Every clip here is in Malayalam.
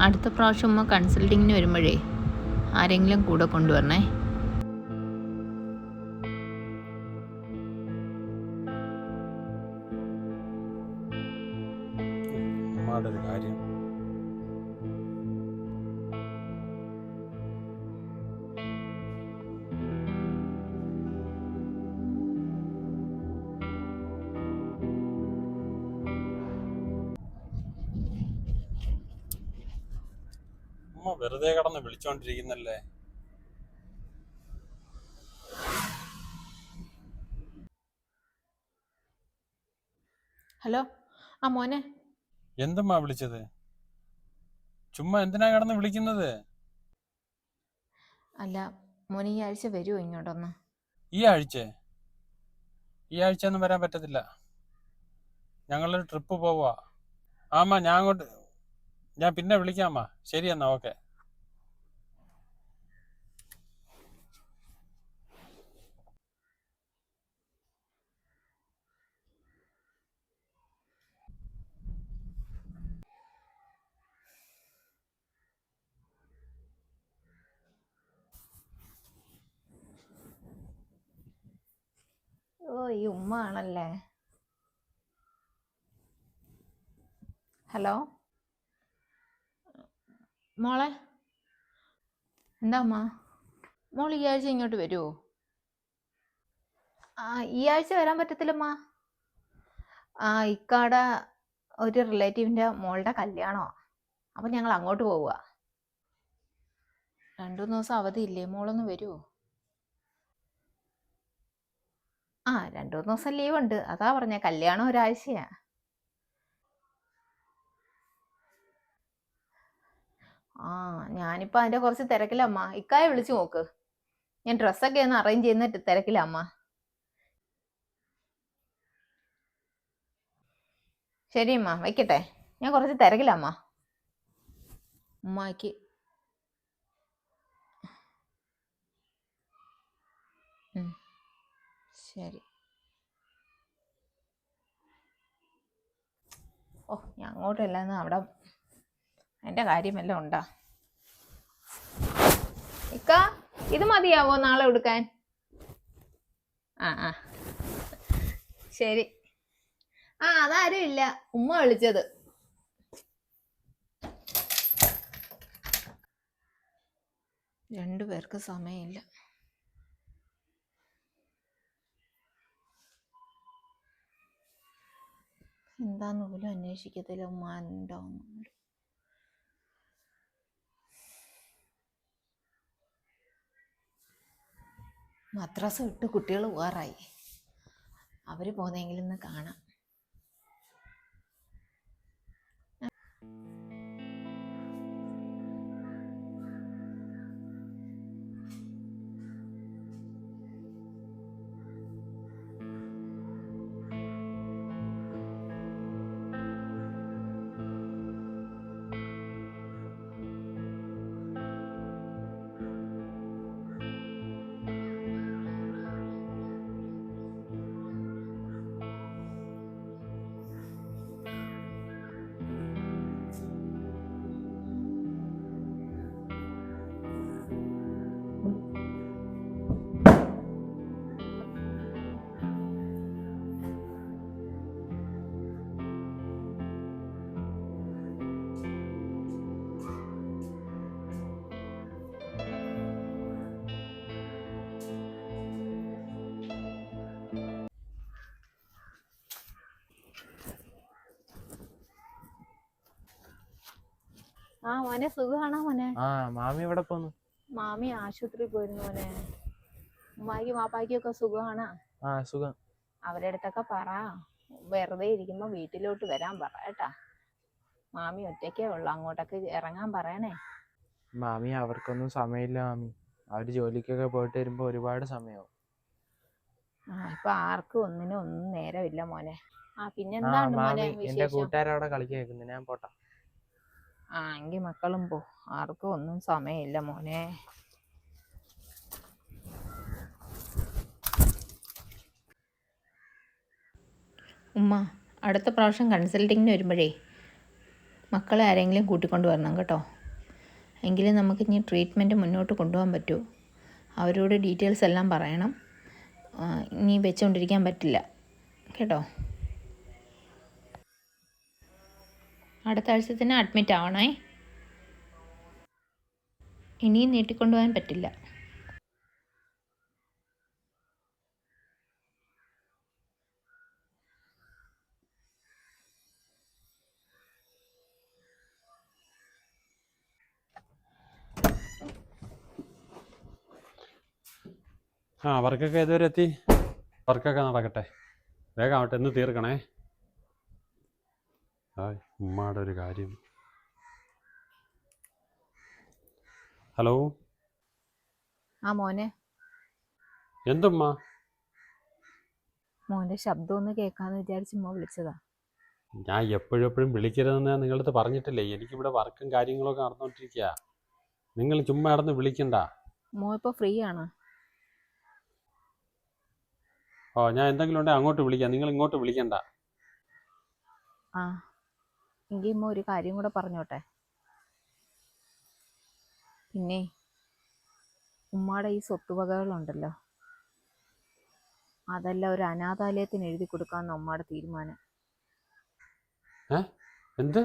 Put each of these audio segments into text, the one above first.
അടുത്ത പ്രാവശ്യം ഉമ്മ കൺസൾട്ടിങ്ങിന് വരുമ്പോഴേ ആരെങ്കിലും കൂടെ കൊണ്ടുവരണേ. അമ്മ വെറുതെ കടന്ന് വിളിച്ചോണ്ടിരിക്കുന്നല്ലേ? ഹലോ? ആ മോനെ. എന്തുമാ വിളിച്ചത്? ചുമ്മാ എന്തിനാ കടന്ന് വിളിക്കുന്നത്? അല്ല മോനെ ഈ ആഴ്ച വരുമോ ഇങ്ങോട്ടൊന്ന്? ഈ ആഴ്ച? ഈ ആഴ്ച ഒന്നും വരാൻ പറ്റത്തില്ല. ഞങ്ങളൊരു ട്രിപ്പ് പോവാ. ആമാ ഞാൻ അങ്ങോട്ട് ഞാൻ പിന്നെ വിളിക്കാമ്മ ശരി എന്നാ ഓക്കെ. ഉമ്മ ആണല്ലേ? ഹലോ? മോളെ? എന്താ അമ്മ മോൾ ഈ ആഴ്ച ഇങ്ങോട്ട് വരുമോ ആ ഈ ആഴ്ച വരാൻ പറ്റത്തില്ലമ്മ. ആ ഇക്കാട ഒരു റിലേറ്റീവിന്റെ മോളുടെ കല്യാണമാണ് അപ്പം ഞങ്ങൾ അങ്ങോട്ട് പോവുക. രണ്ടു മൂന്ന് ദിവസം അവധിയില്ലേ? മോളൊന്ന് വരുമോ ആ രണ്ടു മൂന്ന് ദിവസം ലീവ് ഉണ്ട് അതാ പറഞ്ഞ കല്യാണം ഒരാഴ്ചയാ. ആ ഞാനിപ്പോ അതിന്റെ കുറച്ച് തിരക്കിലമ്മ ഇക്കായെ വിളിച്ചു നോക്ക്. ഞാൻ ഡ്രസ്സൊക്കെ ഒന്ന് അറേഞ്ച് ചെയ്യുന്ന തിരക്കിലമ്മ ശരി അമ്മ. വയ്ക്കട്ടെ ഞാൻ കുറച്ച് തിരക്കിലമ്മ ഉമ്മാക്ക്. ശരി. ഓ ഞാൻ അങ്ങോട്ടല്ലാന്ന് അവിടെ എന്റെ കാര്യമെല്ലാം ഉണ്ടാ? ഇക്ക ഇത് മതിയാവോ നാളെ എടുക്കാൻ ആ ആ. ശരി. ആ അതാരും ഇല്ല. ഉമ്മ വിളിച്ചത്. രണ്ടു പേർക്ക് സമയമില്ല. എന്താന്ന് പോലും അന്വേഷിക്കത്തില്ല ഉമ്മ ഉണ്ടാവുന്നു മദ്രസ വിട്ട് കുട്ടികൾ പോകാറായി. അവർ പോകുന്നെങ്കിലൊന്ന് കാണാം. ആ മോനെ സുഖമാണോ മോനെ? ആ മാമി എവിടെ പോന്നു? മാമി ആശുപത്രിയിൽ പോയിരുന്നു മോനെ. ഉമ്മായിക്കും വാപ്പായിക്കും ഒക്കെ സുഖമാണ് ആ സുഖം. അവരുടെ അടുത്തൊക്കെ പറ. വെറുതെ ഇരിക്കുമ്പോ വീട്ടിലോട്ട് വരാൻ പറ കേട്ടാ. മാമി ഒറ്റക്കേ ഉള്ളു അങ്ങോട്ടൊക്കെ ഇറങ്ങാൻ പറയണേ. മാമി അവർക്കൊന്നും സമയമില്ല മാമി. അവർ ജോലിക്കൊക്കെ പോയിട്ട് വരുമ്പോ ഒരുപാട് സമയമാവും ആ ഇപ്പൊ ആർക്കും ഒന്നിനും ഒന്നും നേരമില്ല മോനെ. ആ പിന്നെന്താണ് മോനെ എന്റെ വിശേഷം? കൂട്ടുകാരവിടെ കളിക്കാൻ ഞാൻ പോട്ടാ. ആ എങ്കിൽ മക്കളും പോ. ആർക്കും ഒന്നും സമയമില്ല മോനെ. ഉമ്മ അടുത്ത പ്രാവശ്യം കൺസൾട്ടിങ്ങിന് വരുമ്പോഴേ മക്കളെ ആരെങ്കിലും കൂട്ടിക്കൊണ്ട് വരണം കേട്ടോ. എങ്കിലും നമുക്ക് ഇനി ട്രീറ്റ്മെന്റ് മുന്നോട്ട് കൊണ്ടുപോകാൻ പറ്റൂ. അവരോട് ഡീറ്റെയിൽസ് എല്ലാം പറയണം. ഇനി വെച്ചുകൊണ്ടിരിക്കാൻ പറ്റില്ല. കേട്ടോ? അടുത്ത ആഴ്ച തന്നെ അഡ്മിറ്റ് ആവണേ. ഇനിയും നീട്ടിക്കൊണ്ടുപോകാൻ പറ്റില്ല. ആ വർക്കൊക്കെ ഏതുവരെ എത്തി? വർക്കൊക്കെ നടക്കട്ടെ. വേഗം ആവട്ടെ എന്ന് തീർക്കണേ. ആ ഒരു കാര്യം. ഹലോ? ആ മോനെ. എന്തുമ്മ? മോന്റെ ശബ്ദം ഒന്ന് കേൾക്കാന്ന് വിചാരിച്ച് ഉമ്മ വിളിച്ചതാ. ഞാൻ എപ്പോഴെപ്പോഴും എപ്പോഴും വിളിക്കരുതെന്ന് ഞാൻ നിങ്ങളടുത്ത് പറഞ്ഞിട്ടില്ലേ? എനിക്കിവിടെ വർക്കും കാര്യങ്ങളൊക്കെ നടന്നുകൊണ്ടിരിക്കുക നിങ്ങൾ ചുമ്മാ നടന്ന് വിളിക്കണ്ട. മോ ഇപ്പോ ഫ്രീ ആണ്. ഓ ഞാൻ എന്തെങ്കിലും ഉണ്ടെങ്കിൽ അങ്ങോട്ട് വിളിക്കാം. നിങ്ങൾ ഇങ്ങോട്ട് വിളിക്കണ്ട. ആ. എങ്കിൽ ഇമ്മ ഒരു കാര്യം കൂടെ പറഞ്ഞോട്ടെ? പിന്നെ ഉമ്മയുടെ ഈ സ്വത്തുവകകളുണ്ടല്ലോ അതെല്ലാം ഒരു അനാഥാലയത്തിന് എഴുതി കൊടുക്കാമെന്ന് ഉമ്മയുടെ തീരുമാനം. എന്ത്?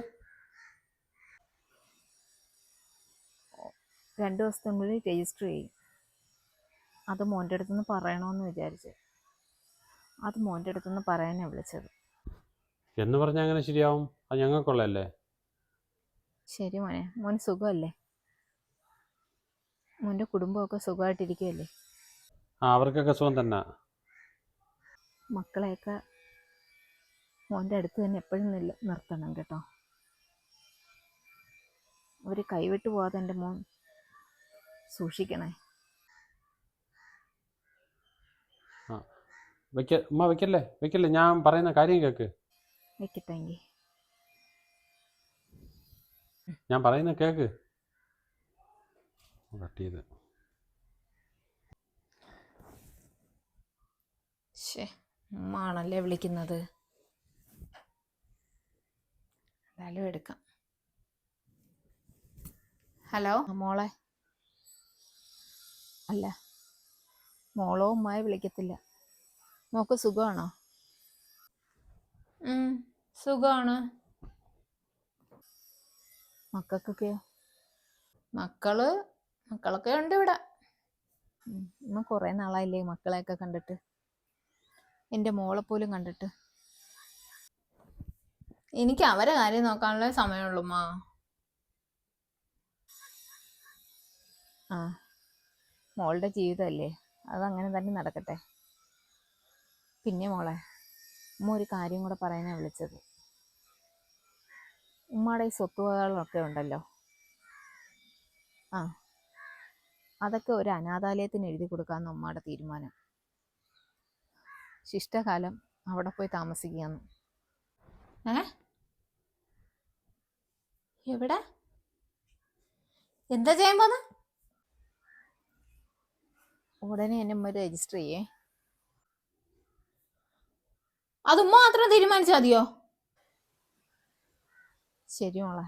രണ്ട് ദിവസത്തിനുള്ളിൽ രജിസ്റ്റർ ചെയ്യും. അത് മോന്റെ അടുത്തുനിന്ന് പറയണമെന്ന് വിചാരിച്ച്. അത് മോന്റെ അടുത്തുനിന്ന് പറയാനാണ് വിളിച്ചത്. എന്ന് പറഞ്ഞാൽ അങ്ങനെ ശരിയാവും? അത് ഞങ്ങൾക്കുള്ളതല്ലേ? ശരി മോനെ. മോൻ സുഖമല്ലേ? മോന്റെ കുടുംബമൊക്കെ സുഖമായിട്ടിരിക്കുകയല്ലേ ആ അവർക്കൊക്കെ സുഖം തന്നെ. മക്കളെയൊക്കെ മോന്റെ അടുത്ത് തന്നെ എപ്പോഴും നില നിർത്തണം കേട്ടോ. അവർ കൈവിട്ട് പോകാതെ എന്റെ മോൻ സൂക്ഷിക്കണേ. വെക്ക ഉമ്മ വെക്കല്ലേ? വെക്കല്ലേ? ഞാൻ പറയുന്ന കാര്യം കേക്ക്. വെക്കട്ടെങ്കിൽ ഞാൻ പറയുന്ന കേക്ക്. കട്ട് ചെയ്ത്. ശേ ഉമ്മ ആണല്ലേ വിളിക്കുന്നത്. എന്തായാലും എടുക്കാം. ഹലോ? മോളെ. അല്ല മോളോ ഉമ്മായ വിളിക്കത്തില്ല. മോക്ക് സുഖമാണോ? സുഖമാണ്. മക്കൾക്കൊക്കെയോ മക്കൾ മക്കളൊക്കെ ഉണ്ട് ഇവിടെ. ഇന്ന് കുറേ നാളായില്ലേ മക്കളെയൊക്കെ കണ്ടിട്ട്? എന്റെ മോളെ പോലും കണ്ടിട്ട്? എനിക്ക് അവരെ കാര്യം നോക്കാനുള്ള സമയമുള്ളൂ മാ ആ. മോളുടെ ജീവിതമല്ലേ അതങ്ങനെ തന്നെ നടക്കട്ടെ. പിന്നെ മോളെ അമ്മ ഒരു കാര്യം കൂടെ പറയാനാണ് വിളിച്ചത്. ഉമ്മയുടെ ഈ സ്വത്തുവകകളൊക്കെ ഉണ്ടല്ലോ. ആ. അതൊക്കെ ഒരു അനാഥാലയത്തിന് എഴുതി കൊടുക്കാമെന്ന് ഉമ്മയുടെ തീരുമാനം. ശിഷ്ടകാലം അവിടെ പോയി താമസിക്കുകയെന്ന് ഏ? എവിടെ? എന്താ ചെയ്യാൻ പോന്ന? ഉടനെ എന്നെ ഉമ്മ രജിസ്റ്റർ ചെയ്യേ. അത് ഉമ്മ മാത്രം തീരുമാനിച്ചാൽ മതിയോ? ശരി മോളെ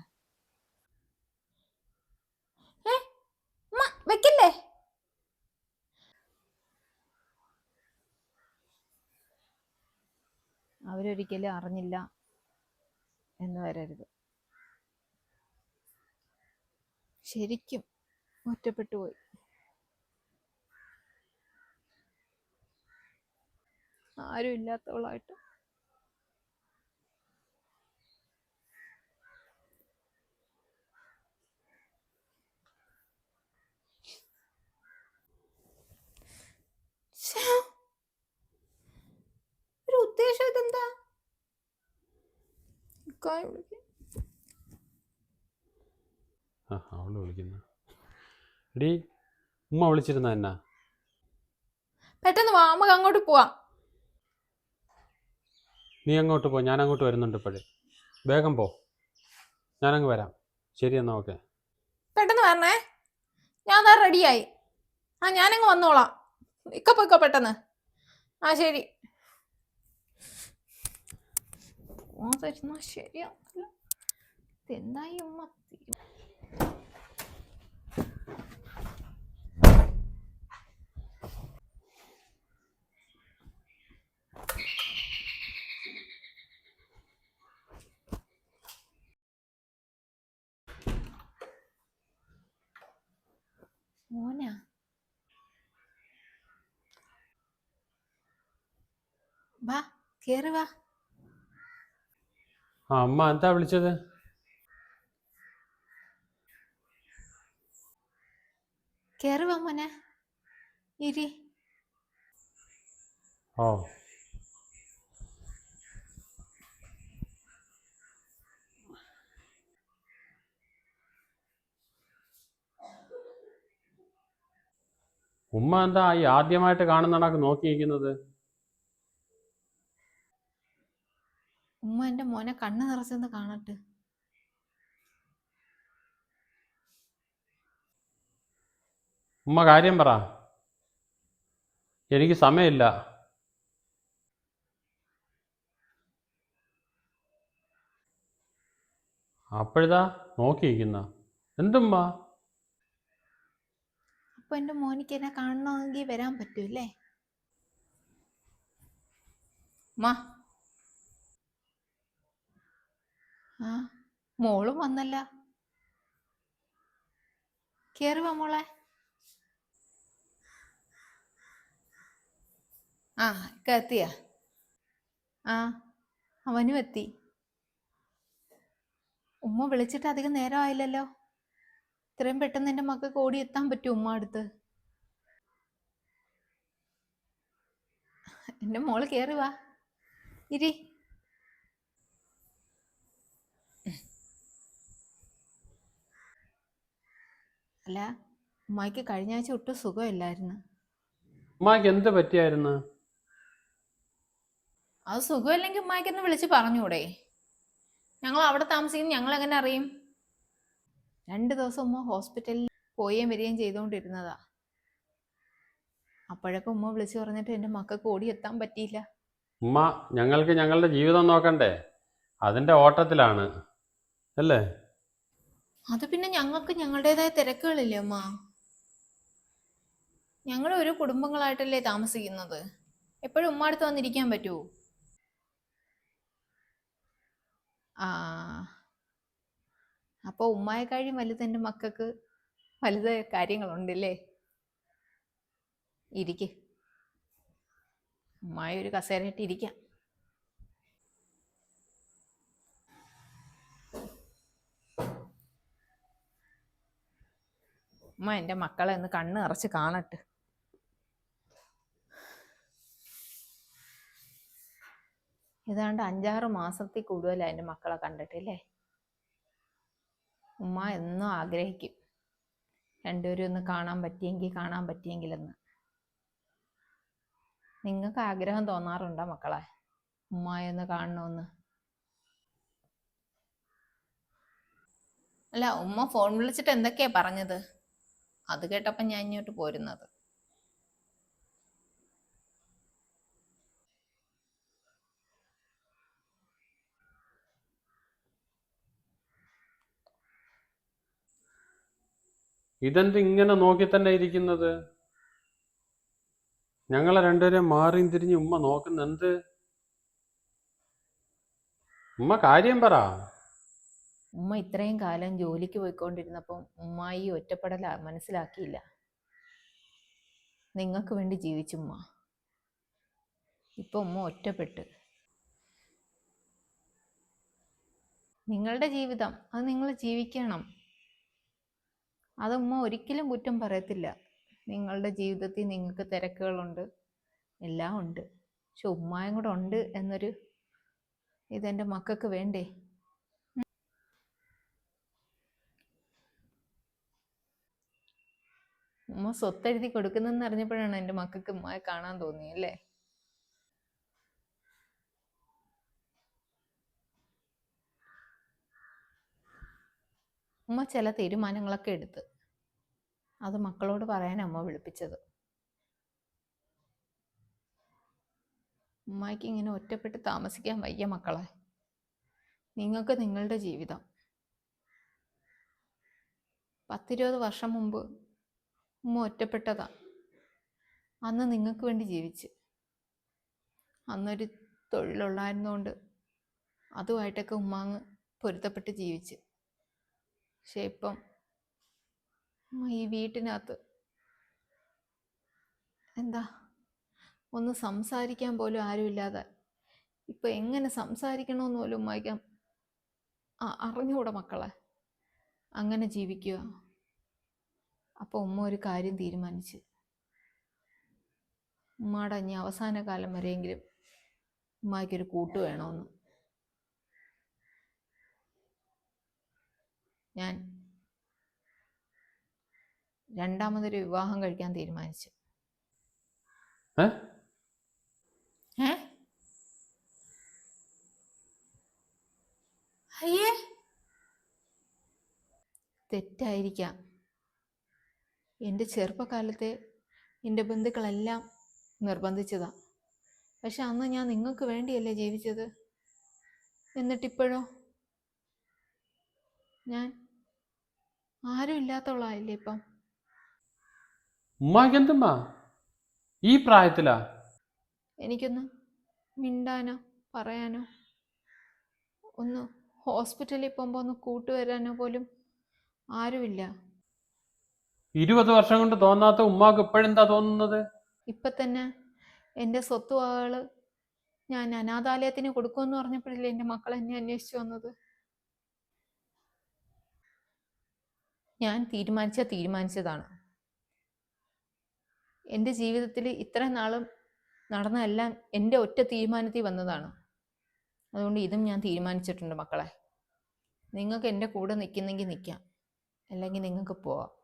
വെക്കല്ലേ? അവരൊരിക്കലും അറിഞ്ഞില്ല എന്ന് വരരുത്. ശരിക്കും ഒറ്റപ്പെട്ടു പോയി. ആരും ഇല്ലാത്തവളായിട്ട് ശ്ശേ. ഒരു ഉദ്ദേശം ഇതെന്താ ഇക്കായെ വിളിക്ക്. ആ അവൾ വിളിക്കുന്നു. എടീ ഉമ്മ വിളിച്ചിരുന്ന എന്നാ? പെട്ടെന്ന് വാ നമുക്ക് അങ്ങോട്ട് പോവാം. നീ അങ്ങോട്ട് പോ ഞാൻ അങ്ങോട്ട് വരുന്നുണ്ട് ഇപ്പോഴേ. വേഗം പോ. ഞാനങ്ങ് വരാം. ശരി എന്നാ ഓക്കെ. പെട്ടെന്ന് വരണേ. ഞാൻ റെഡിയായി ആ ഞാനങ്ങ് വന്നോളാം. ഇക്ക പോയിക്കോ പെട്ടെന്ന്. ആ ശരി. ആ തരുന്ന ശരിയാ ഇതെന്തായി ഉമ്മ മോനാ വാ കേറി വാ ആ അമ്മ എന്താ വിളിച്ചത്? കേറി വാ മോനെ. ഇരി. ഓ. ഉമ്മ എന്താ ഈ ആദ്യമായിട്ട് കാണുന്ന കണക്ക് നോക്കിയിരിക്കുന്നത്? ഉമ്മ എന്റെ മോനെ കണ്ണ് നിറച്ചൊന്ന് കാണട്ടെ. ഉമ്മ കാര്യം പറ. എനിക്ക് സമയമില്ല. അപ്പോഴിതാ നോക്കിയിരിക്കുന്ന. എന്തുമ്മ? അപ്പൊ എന്റെ മോനിക്ക് എന്നെ കാണണമെങ്കിൽ വരാൻ പറ്റൂല്ലേ? മാ ആ മോളും വന്നല്ല. കേറി വാ മോളെ. ആ ഇക്ക ആ അവനും എത്തി. ഉമ്മ വിളിച്ചിട്ട് അധികം നേരം ആയില്ലല്ലോ. ഇത്രയും പെട്ടെന്ന് എന്റെ മക്കൾക്ക് എത്താൻ പറ്റും ഉമ്മ അടുത്ത്? എന്റെ മോൾ കേറി വാ. ഇരി. അല്ല ഉമ്മായിക്ക് കഴിഞ്ഞ ആഴ്ച ഒട്ടും സുഖമില്ലായിരുന്നു. ഉമ്മക്ക് എന്ത് പറ്റിയായിരുന്നു? അത് സുഖമില്ലെങ്കിൽ ഉമ്മായിക്കൊന്ന് വിളിച്ച് പറഞ്ഞൂടെ ഞങ്ങൾ അവിടെ താമസിക്കുന്ന ഞങ്ങൾ എങ്ങനെ അറിയും? രണ്ട് ദിവസം ഉമ്മ ഹോസ്പിറ്റലിൽ പോയേം വരികയും ചെയ്തുകൊണ്ടിരുന്നതാ. അപ്പോഴൊക്കെ ഉമ്മ വിളിച്ചു പറഞ്ഞിട്ട് എന്റെ മക്കൾക്ക് ഓടിയെത്താൻ പറ്റിയില്ല. ഉമ്മ ഞങ്ങൾക്ക് ഞങ്ങളുടെ ജീവിതം നോക്കണ്ടേ? അതിന്റെ ഓട്ടത്തിലാണ്. അല്ലേ? അത് പിന്നെ ഞങ്ങൾക്ക് ഞങ്ങളുടേതായ തിരക്കുകളില്ലേ അമ്മ? ഞങ്ങൾ ഒരു കുടുംബങ്ങളായിട്ടല്ലേ താമസിക്കുന്നത്. എപ്പോഴും ഉമ്മ അടുത്ത് വന്നിരിക്കാൻ പറ്റുമോ ആ. അപ്പോൾ ഉമ്മായെക്കാളും വലുത് എന്റെ മക്കൾക്ക് വലുത് കാര്യങ്ങളുണ്ടല്ലേ? ഇരിക്കേ. ഉമ്മായ ഒരു കസേരയിട്ട് ഇരിക്കാം. ഉമ്മ എന്റെ മക്കളെ ഒന്ന് കണ്ണ് നിറച്ച് കാണട്ടെ. ഏതാണ്ട് അഞ്ചാറ് മാസത്തിൽ കൂടുതലാണ് എന്റെ മക്കളെ കണ്ടിട്ടില്ലേ ഉമ്മ എന്നും ആഗ്രഹിക്കും. രണ്ടുപേരും ഒന്ന് കാണാൻ പറ്റിയെങ്കിൽ കാണാൻ പറ്റിയെങ്കിലെന്ന്. നിങ്ങൾക്ക് ആഗ്രഹം തോന്നാറുണ്ടോ മക്കളെ? ഉമ്മായി ഒന്ന് കാണണമെന്ന് അല്ല ഉമ്മ ഫോൺ വിളിച്ചിട്ട് എന്തൊക്കെയാ പറഞ്ഞത്? അത് കേട്ടപ്പം ഞാൻ ഇങ്ങോട്ട് പോരുന്നത്. ഇതെന്ത് ഇങ്ങനെ നോക്കി തന്നെ ഇരിക്കുന്നത്? ഞങ്ങളെ രണ്ടുപേരെയും മാറിയും തിരിഞ്ഞ് ഉമ്മ നോക്കുന്നെന്ത് ഉമ്മ കാര്യം പറ. ഉമ്മ ഇത്രയും കാലം ജോലിക്ക് പോയിക്കൊണ്ടിരുന്നപ്പം ഉമ്മ ഈ ഒറ്റപ്പെടല മനസ്സിലാക്കിയില്ല. നിങ്ങൾക്ക് വേണ്ടി ജീവിച്ചുമ്മ ഇപ്പൊ ഉമ്മ ഒറ്റപ്പെട്ട്. നിങ്ങളുടെ ജീവിതം അത് നിങ്ങൾ ജീവിക്കണം. അത് ഉമ്മ ഒരിക്കലും കുറ്റം പറയത്തില്ല. നിങ്ങളുടെ ജീവിതത്തിൽ നിങ്ങൾക്ക് തിരക്കുകളുണ്ട് എല്ലാം ഉണ്ട്. പക്ഷെ ഉമ്മായും കൂടെ ഉണ്ട് എന്നൊരു ഇതെന്റെ മക്കൾക്ക് വേണ്ടേ? ഉമ്മ സ്വത്തെഴുതി കൊടുക്കുന്നെന്ന് അറിഞ്ഞപ്പോഴാണ് എന്റെ മക്കൾക്ക് ഉമ്മയെ കാണാൻ തോന്നിയത് അല്ലേ? ഉമ്മ ചില തീരുമാനങ്ങളൊക്കെ എടുത്ത് അത് മക്കളോട് പറയാൻ അമ്മ വിളിപ്പിച്ചത്. ഉമ്മയ്ക്ക് ഇങ്ങനെ ഒറ്റപ്പെട്ട് താമസിക്കാൻ വയ്യ മക്കളെ. നിങ്ങൾക്ക് നിങ്ങളുടെ ജീവിതം. പത്തിരുപത് വർഷം മുമ്പ് ഉമ്മ ഒറ്റപ്പെട്ടതാ. അന്ന് നിങ്ങൾക്ക് വേണ്ടി ജീവിച്ച്. അന്നൊരു തൊഴിലുള്ളായിരുന്നുകൊണ്ട് അതുമായിട്ടൊക്കെ ഉമ്മാങ്ങ് പൊരുത്തപ്പെട്ട് ജീവിച്ച്. പക്ഷെ ഇപ്പം ഈ വീട്ടിനകത്ത് എന്താ ഒന്ന് സംസാരിക്കാൻ പോലും ആരുമില്ലാതെ ഇപ്പം എങ്ങനെ സംസാരിക്കണമെന്ന് പോലും ആ- അറിഞ്ഞുകൂടാ മക്കളെ? അങ്ങനെ ജീവിക്കുക അപ്പോൾ ഉമ്മ ഒരു കാര്യം തീരുമാനിച്ച്. ഉമ്മയുടെ ഇനി അവസാന കാലം വരെയെങ്കിലും ഉമ്മയ്ക്കൊരു കൂട്ട് വേണമെന്ന് ഞാൻ രണ്ടാമതൊരു വിവാഹം കഴിക്കാൻ തീരുമാനിച്ചു. തെറ്റായിരിക്കാം. എന്റെ ചെറുപ്പകാലത്തെ എന്റെ ബന്ധുക്കളെല്ലാം നിർബന്ധിച്ചതാണ് പക്ഷെ അന്ന് ഞാൻ നിങ്ങൾക്ക് വേണ്ടിയല്ലേ ജീവിച്ചത്? എന്നിട്ടിപ്പോഴോ? ഞാൻ ആരും ഇല്ലാത്തവളായില്ലേ ഇപ്പം? ഉമ്മാക്ക് എന്തുമ്മാ? ഈ പ്രായത്തിലാ? എനിക്കൊന്ന് മിണ്ടാനോ പറയാനോ? ഒന്ന് ഹോസ്പിറ്റലിൽ പോകുമ്പോൾ ഒന്ന് കൂട്ടുവരാനോ പോലും ആരുമില്ല. ഇരുപത് വർഷം കൊണ്ട് തോന്നാത്ത ഉമ്മാക്ക് ഇപ്പോഴെന്താ തോന്നുന്നത്? ഇപ്പൊ തന്നെ എന്റെ സ്വത്തുവകകൾ ഞാൻ അനാഥാലയത്തിന് കൊടുക്കുമെന്ന് പറഞ്ഞപ്പോഴല്ലേ എന്റെ മക്കൾ എന്നെ അന്വേഷിച്ചു വന്നത്. ഞാൻ തീരുമാനിച്ച തീരുമാനിച്ചതാണ്. എന്റെ ജീവിതത്തിൽ ഇത്ര നാളും നടന്നതെല്ലാം എന്റെ ഒറ്റ തീരുമാനത്തിൽ വന്നതാണ്. അതുകൊണ്ട് ഇതും ഞാൻ തീരുമാനിച്ചിട്ടുണ്ട് മക്കളെ. നിങ്ങൾക്ക് എന്റെ കൂടെ നിൽക്കുന്നെങ്കിൽ നിൽക്കാം. അല്ലെങ്കിൽ നിങ്ങൾക്ക് പോവാം.